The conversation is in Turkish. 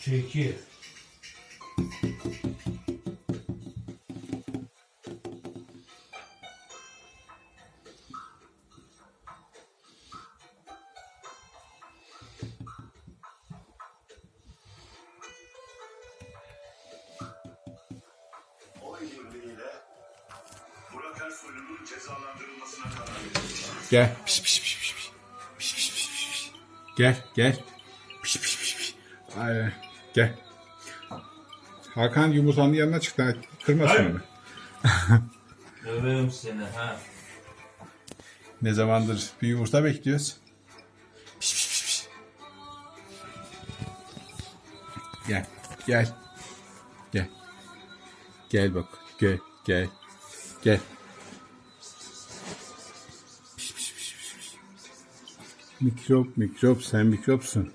Çekil. Gel. Piş piş piş piş piş. Piş piş piş piş. Gel gel. Piş piş piş piş. Ay, gel. Hakan yumurtanın yanına çıktı. ha, Kırmasın Hayır. onu. Döverim seni ha. Ne zamandır bir yumurta bekliyoruz. Piş piş piş piş. Gel. Gel. Gel. Gel bak. Gel. Gel. Gel. Mikrop mikrop sen mikropsun.